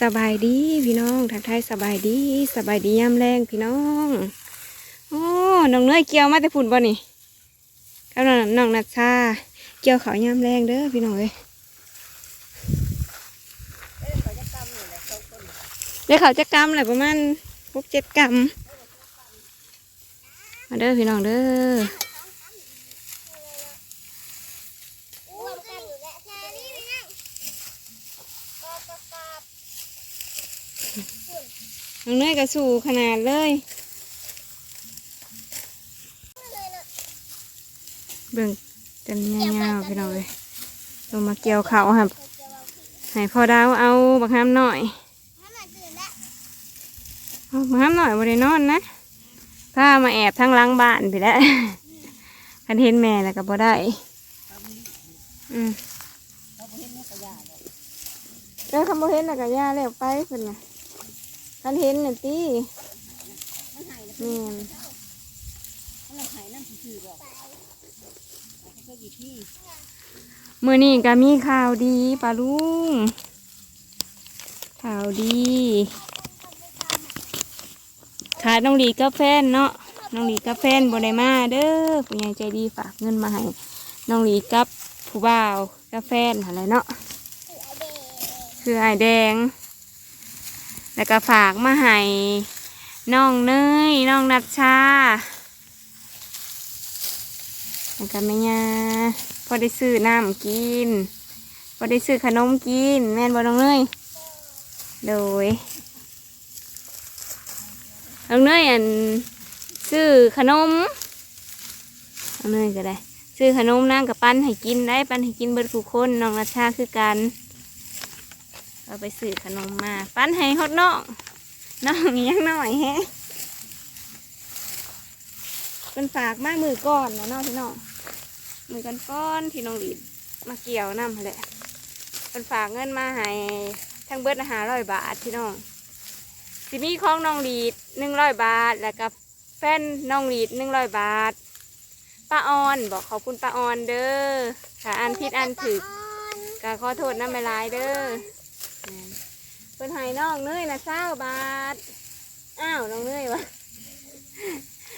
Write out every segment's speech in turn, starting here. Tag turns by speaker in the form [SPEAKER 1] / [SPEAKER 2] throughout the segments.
[SPEAKER 1] สบายดีพี่น้องทักทายสบายดีสบายดียามแรงพี่น้องโอ้น้องเนยเกี่ยวมาแต่ฝุ่นบ่นี่กับน้องน้องนัชชาเกี่ยวเขายามแรงเด้อพี่น้องเอ้ยเดี๋ยวเขาจะกำแหละประมาณหกเจ็ดกำมาเด้อพี่น้องเด้อ
[SPEAKER 2] รวมกันอยู่และแค่นี้นะกอบกอบ
[SPEAKER 1] น้องเนยก็สู่ขนาดเลย
[SPEAKER 2] เลยนะ
[SPEAKER 1] เบิ่งเต็มยาวๆพี่น้องเลยลงมาเกี่ยวเขาครับ
[SPEAKER 2] เกี่ยวเอาขี้
[SPEAKER 1] ให้พ่อดาวเอาบักห้ามหน่อย
[SPEAKER 2] ถ้ามันตื่นแล้ว
[SPEAKER 1] เอาบักห้ามหน่อยบ่ได้นอนนะพามาแอบทั้งหล้างบ้านไปแล้วคันเห็นแม่แล้วก็บ่ได้ อืมเออคำบ่เห็นแล้วก็ย่าแล้วไปเพิ่นน่ะ คันเห็นน่ะติแม่นมือนี้ก็มีข่าวดีปาลุง ข่าวดี ขาดน้องหลีกับแฟนเนาะ น้องหลีกับแฟนบได้มาเด้อผู้ใหญ่ใจดีฝากเงินมาให้ น้องหลีกับผู้บ่าวกับแฟนอะไรเนาะ
[SPEAKER 2] คือไอ
[SPEAKER 1] แดง แล้วก็ฝากมาให้น้องเนยน้องนัชชาแล้วก็แม่ยาพอได้ซื้อน้ำกิน พอได้ซื้อขนมกิน แม่นบ่น้องเนยโดยน้องเนยอันซื้อขนมน้องเนยก็ได้ ซื้อขนมนางกับปั้นให้กินได้ ปั้นให้กินเบิดผู้คนน้องนัชชาคือกัน เราไปซื้อขนมมาปั้นให้ฮอดน้องน้องยังน้อยแฮะเป็นฝากมามือก่อนนะน้องพี่น้องมือกันก้อนที่น้องหลีดมาเกี่ยวน้ำแหละเป็นฝากเงินมาให้ทั้งเบิดหาร้อยบาทพี่น้องสิมีของน้องหลีดหนึ่งร้อยบาท แล้วก็แฟนน้องหลีดหนึ่งร้อยบาทป้าออนบอกขอบคุณป้าออนเด้อค่ะอันผิดอันถึกก็ขอโทษน้ำไม่ลายเด้อ เพิ่นให้น้องเนยนะเศร้าบาท อ้าวน้องเนยวะ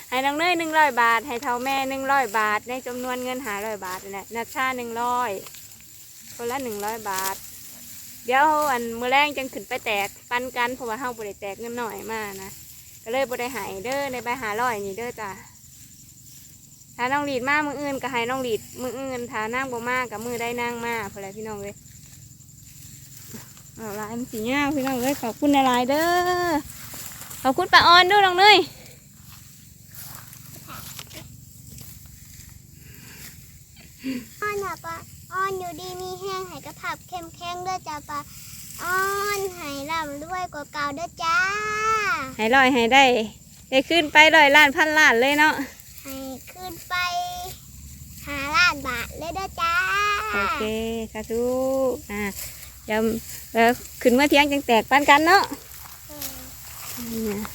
[SPEAKER 1] ให้น้องเนยหนึ่งร้อยบาท ให้เท่าแม่หนึ่งร้อยบาท ในจำนวนเงินหาร้อยบาทนั่นแหละนัชชาหนึ่งร้อยคนละหนึ่งร้อยบาท เดี๋ยวอันมือแรงจังขึ้นไปแตกปันกันเพราะว่าเฮาบ่ได้แตกเงินหน่อยมานะก็เลยบ่ได้หายเด้อในใบหาร้อยนี่เด้อจ้ะถ้าน้องหลีดมากมืออื่นก็ให้น้องหลีดมืออื่นถ้านั่งบ่มากกับมือได้นั่งมาพอแล้วพี่น้องเลย เอาลายมันสีเงาพี่น้องเลยขอบคุณหลายๆเด้อขอบคุณป้าออนด้วยน้องเนย
[SPEAKER 2] อ้อนอะปะอ้อนอยู่ดีมีแห้งให้กระพับเข้มแข็งด้วยจ้าปะอ้อนให้ร่ำด้วยกว่าเก่าด้วยจ้า
[SPEAKER 1] ให้ร้อยให้ได้ ได้ขึ้นไปร้อยล้านพันล้านเลยเนาะ
[SPEAKER 2] ให้ขึ้นไปหาล้านบาทเลยด้วยจ้า
[SPEAKER 1] โอเคสาธุอ่า เดี๋ยวเออขึ้นมาเที่ยงจังแตกปันกันเนาะ
[SPEAKER 2] เออ
[SPEAKER 1] นี่นะ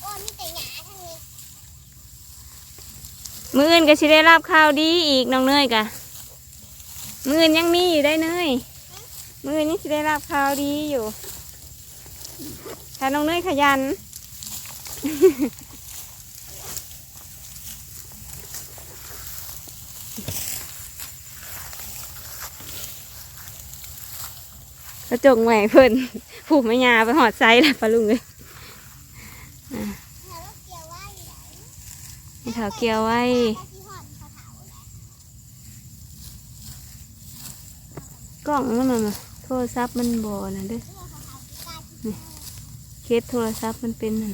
[SPEAKER 2] โอ้มีแต่หยาทั้งนี้
[SPEAKER 1] มืออื่นก็สิได้รับข่าวดีอีกน้องเนยกะมืออื่นยังมีอยู่ได้เนยมืออื่นยังสิได้รับข่าวดีอยู่ถ้าน้องเนยขยัน กระ จกใหม่เพิ่นผูกไม่ยาไปหอดไซแล้วปะลุงเลย
[SPEAKER 2] มีเถา
[SPEAKER 1] เกียวไว้กล้องมันน่ะโทรศัพท์มันบอนะเด้อ
[SPEAKER 2] เรื่องเขาเถาที่ใต้ที่
[SPEAKER 1] เคสโทรศัพท์มันเป็นนั่น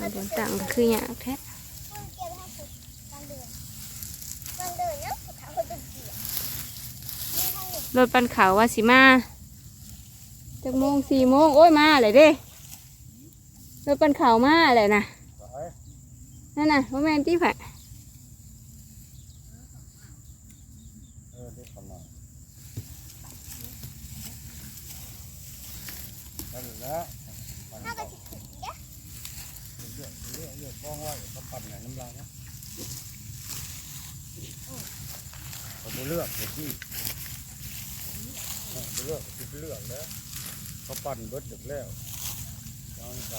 [SPEAKER 2] มาเดินต่างคืออย่างแท้รถปัน
[SPEAKER 1] เขาว่าสิมาจาก
[SPEAKER 2] โมงสี่โมงโอ้ยมาอะไรดิรถปันเขามาอะไรนะนั่
[SPEAKER 1] นน่ะว่าแมนตี้แผลนั่นแหละ ว่องว่าวเขาปั่นไหนน้ำลายนะผม
[SPEAKER 3] เลือกเดี๋ยวที่เลือกคิดเลือกแล้วเขาปั่นเบิดึกแล้วย้อนไป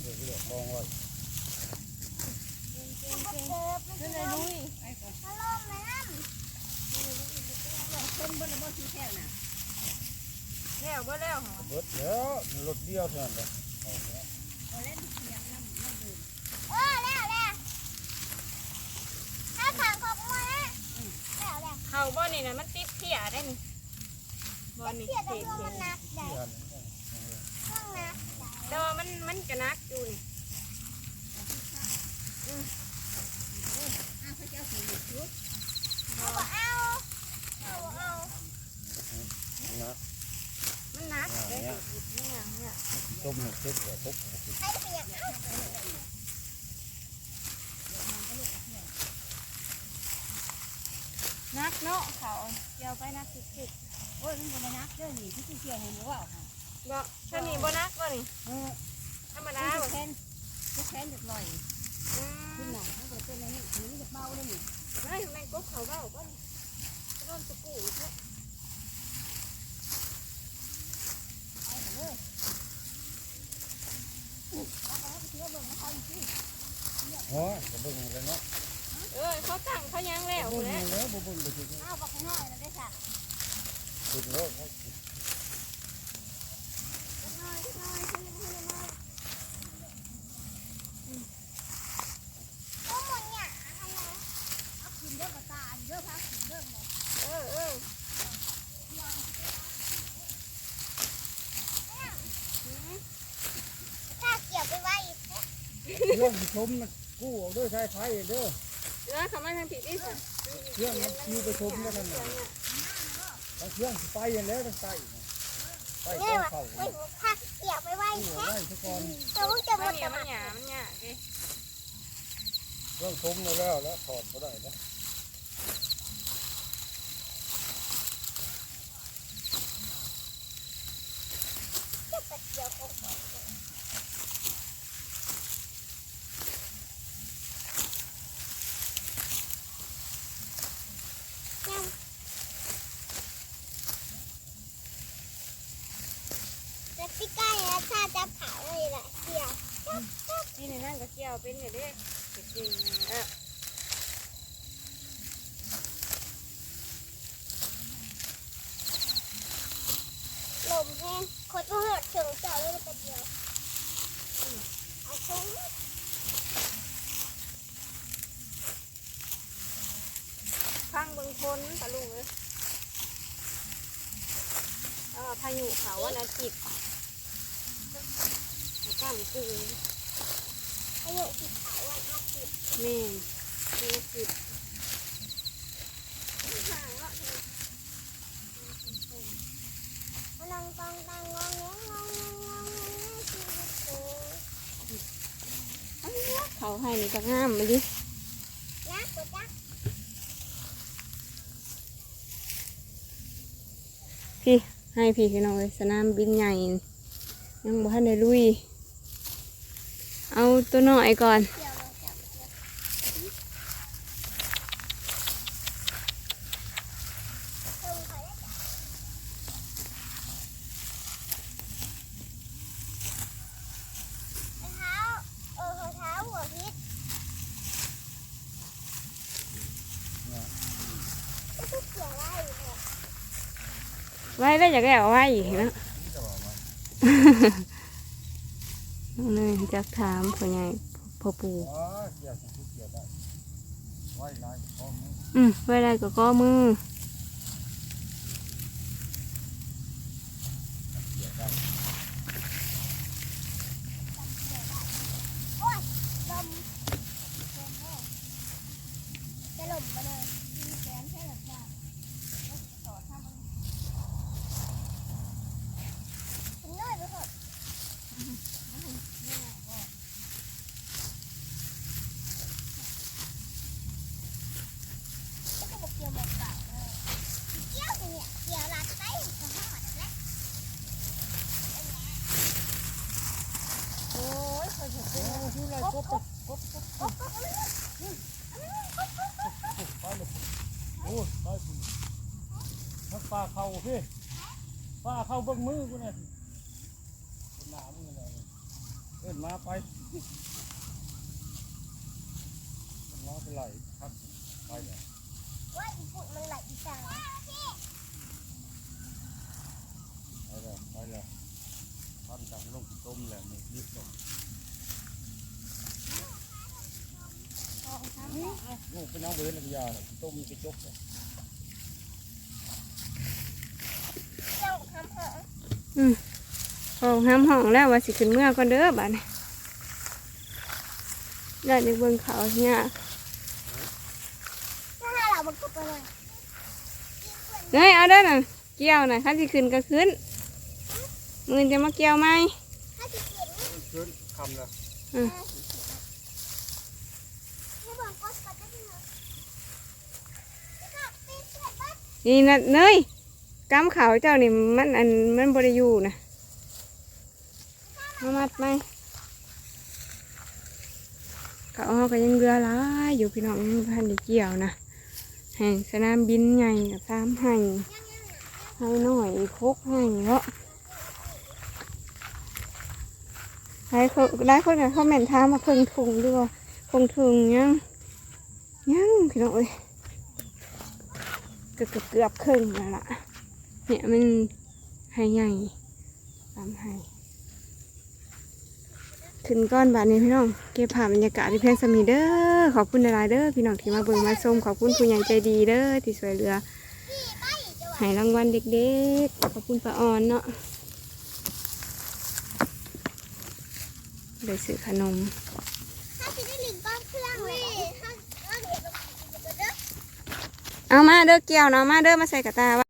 [SPEAKER 3] เลือกเลือกว่องไว
[SPEAKER 2] แล้
[SPEAKER 1] วเบิดแล้วเบิ
[SPEAKER 3] ดแล้วรถเดียวเท่านั้นเลย
[SPEAKER 2] เออแล้วแล้วถ้าขังขอบมัวนะแล้วแล้ว
[SPEAKER 1] เขาบ่นี่น่ะมันติดเที่ยได้นี่บ่นี่
[SPEAKER 2] เทียบ
[SPEAKER 1] เศ
[SPEAKER 2] กับ
[SPEAKER 1] ษ
[SPEAKER 2] ตัวมันหนักใหญ่
[SPEAKER 3] เดือน
[SPEAKER 2] เครื่องหนักใหญ่
[SPEAKER 1] แต่ว่ามันมันกระนักอยู่นี่
[SPEAKER 2] เอาบ่เอาเอาบ่เอา
[SPEAKER 3] นะ
[SPEAKER 1] มันนักเลยเนี่ยเนี่ย
[SPEAKER 3] ต้มหนึ่งเจ็ดเดี๋ยวทุบหนึ่ง
[SPEAKER 2] ให้เปียกเอา
[SPEAKER 1] นักเนาะเขาเกี่ยวไปนักสุด
[SPEAKER 4] โอ้ยมันบ่นักเด้อนี่ที่สิเกี่ยวให้หนูเอาค่ะ
[SPEAKER 1] ๆบ่ถ้านี่บ่นักบ่นี่
[SPEAKER 4] เออ
[SPEAKER 1] ธรรมดาบ่
[SPEAKER 4] แค้นจะแค้นเด็กหน่อย
[SPEAKER 1] อื
[SPEAKER 4] ขึ้น
[SPEAKER 1] ม
[SPEAKER 4] หน่อยถ้าเกิดเป็นอะไรนี่มันจะเบาได้นี่
[SPEAKER 1] เฮ้ยแมงกบเขาเว้าบ่นี่ร่อนตะปูเถอะ
[SPEAKER 4] เอาเถอะเด้อเอาไปให้เชื่อเบิ่งเขาอีกที
[SPEAKER 3] หัวกระเบื้องเลยเนาะ
[SPEAKER 1] เออเขาตั้งเขายังแล้ว
[SPEAKER 3] บุ
[SPEAKER 1] พุ่
[SPEAKER 3] ญ
[SPEAKER 1] นแหล้ว
[SPEAKER 3] แล้วบุญไปถึง
[SPEAKER 4] เอาบักน้อยแล้วได้สัก
[SPEAKER 3] ถึงแล้ว
[SPEAKER 2] น้อยน้อยน้อยน้อยโอ้หมดเนี่ยอะไร
[SPEAKER 4] เอาขึ้นเด้อกับตาเด้อพักขึ้นเด้อเลย
[SPEAKER 1] เออเออ
[SPEAKER 2] ถ้าเกี่ยวไปไว้อีกเนี่ย
[SPEAKER 3] เรื่อ งชมมันกู้เอาด้วยใช้ไฟเด้อ
[SPEAKER 1] เออเขามาทางผิดอีก
[SPEAKER 3] เครื่องมันคิวไปชมกันนั่นน่ะทั้งเครื่องไปอย่างแล้วทั้งไตไต
[SPEAKER 2] เนี่
[SPEAKER 3] ต้
[SPEAKER 2] ย
[SPEAKER 3] อง
[SPEAKER 2] ว่ะ
[SPEAKER 3] เข่า
[SPEAKER 2] เฮ้ยถ้าเกี่ยวไปไว้
[SPEAKER 3] กู้
[SPEAKER 2] แค่
[SPEAKER 3] ไว้ทุกคน
[SPEAKER 2] เราเพิ่งจะหม
[SPEAKER 1] มัน
[SPEAKER 2] ด
[SPEAKER 1] เหนี
[SPEAKER 2] ส
[SPEAKER 1] ยวมั
[SPEAKER 2] มัน
[SPEAKER 1] หยามันหยาดิ
[SPEAKER 3] เรื่องชมแล้วแล้วถอดก็ได้นะ
[SPEAKER 2] เกี่ยวของก่อนยังแต่พี่ก้าเนี่ยถ้าจะเผาเลยแหละเกี่ยว
[SPEAKER 1] นี่ในนั่นก็ เกี่ยวเป็นเนี่ยเด้จริงๆเออ
[SPEAKER 2] ลมแห้งคนก็หดถึงเจ้าเลยเป็นเดียวเอาชุ่ม
[SPEAKER 1] ฟังบิ่งคนตะลุงเลยแล้วพายุเขาวันอาทิตย์ก้ามกู
[SPEAKER 2] อายุสิบสามวันอาทิตย์
[SPEAKER 1] แม่นวันอาทิตย์ห่าง นาะ
[SPEAKER 2] มันนังตังตังงองแงงงองแงงงองแงงชีวิตกู
[SPEAKER 1] เขาให้นี่ก็งามมาดิพี่ให้พี่พี่น้องเลยสนามบินใหญ่ยังบ่ทันได้ลุย เอาตัวน้อยก่อน
[SPEAKER 2] เกี่ยวเลยจับเกี่ยวเพิ่งเคยได้จับเท้าเออเท้าหัวพิษก็คือเกี่ยวได้อยู่เนี่ย
[SPEAKER 1] ไว้แล้วอยากได้เอาไว้อีกนะ นี่จะถามพ่อใหญ่พ่อปู่
[SPEAKER 3] อ๋อเกี่ยวกับเกี่ยวได้ไว้ลายพร้อมมือ
[SPEAKER 1] อืมไว้ได้ก็ก้อมือ
[SPEAKER 3] เกี่ยวได้
[SPEAKER 2] โอ้ยลมจะลมมาเลย
[SPEAKER 4] มีแขนแค่แบบว่าต่อทำมัน
[SPEAKER 2] คุณน้อยไปเถอะก็จะบอกเกี่ยวหมดเปล่าเลยเกี่ยวสิเนี่ยเกี่ยวรัดไปก็หอดแล้ว
[SPEAKER 4] โอ้ยเคยเห็น
[SPEAKER 3] โอ้ชื่ออะไรกบกบกบกบ
[SPEAKER 2] โอ๊ะโอ๊ะโอ๊ะ
[SPEAKER 3] ไปเลย ป้าเข้า พี่ป้าเข้าเบิ้งมือกูเนี่ยหนามึงอะไรเอินมาไปมาไปไหลพักไปเลย
[SPEAKER 2] ว่าอีปุ่นมันไหลอีจัง
[SPEAKER 3] ไปเลยไปเลยพันกับลูกต้มแหละนี่ยิบลงลูกเป็นน้องเวนระยาเนี่ยต้มไปจกเลย
[SPEAKER 1] ห้องห้ามห้องแล้วว่าสิขึ้นเมื่อก่อนเด้อบ้านนี้ได้ในเบิ่งเขาเนี่ย
[SPEAKER 2] ถ้าเราบังคับไปเลย
[SPEAKER 1] เฮ้ยเอาเด้อน่ะเกี่ยวน่ะคันสิขึ้นก็ขึ้นมือจะมาเกี่ยวไหม
[SPEAKER 2] ถ้าจะเกิด
[SPEAKER 3] ขึ้นคำละ
[SPEAKER 2] ให้บอกก็สกัดได้ที่ไหนแล้วก็ปีนเสร็จปั๊บ
[SPEAKER 1] นี่นะเนย กำเขาเจ้านี่มันอันมันบริยูนะมามัดไหมเขาเอาก็ยังเรือหลายอยู่พี่น้องยังพันด้เกี่ยวนะแห่งสนามบินใหญ่กับสามแหงให้หน่อยพกให้เนาะหลายคนหลายคนเนี่ยเขาแม่นถามาเพิ่งทุงด้วยคงทุงยังยังพี่น้องเอ้ยเกือบเกือบเกือบครึ่งแล้วล่ะ เนี่ยมันให้ใหญ่ตามให้ขึ้นก้อนบาทนี้พี่น้อง เก็บภาพบรรยากาศที่เพลงสมีเด้อ ขอบคุณหลายๆเด้อ พี่น้องที่มาเบิ่งมาชมขอบคุณผู้ใหญ่ใจดีเด้อ ที่ช่วยเหลือให้รางวัลเด็กๆ ขอบคุณป้าออนเนาะได้ซื้อขนม
[SPEAKER 2] เอาถ้าเห็นเราเด้อ
[SPEAKER 1] เอามาเด้อเกี่ยวเนาะมาเด้อมาใส่กระตา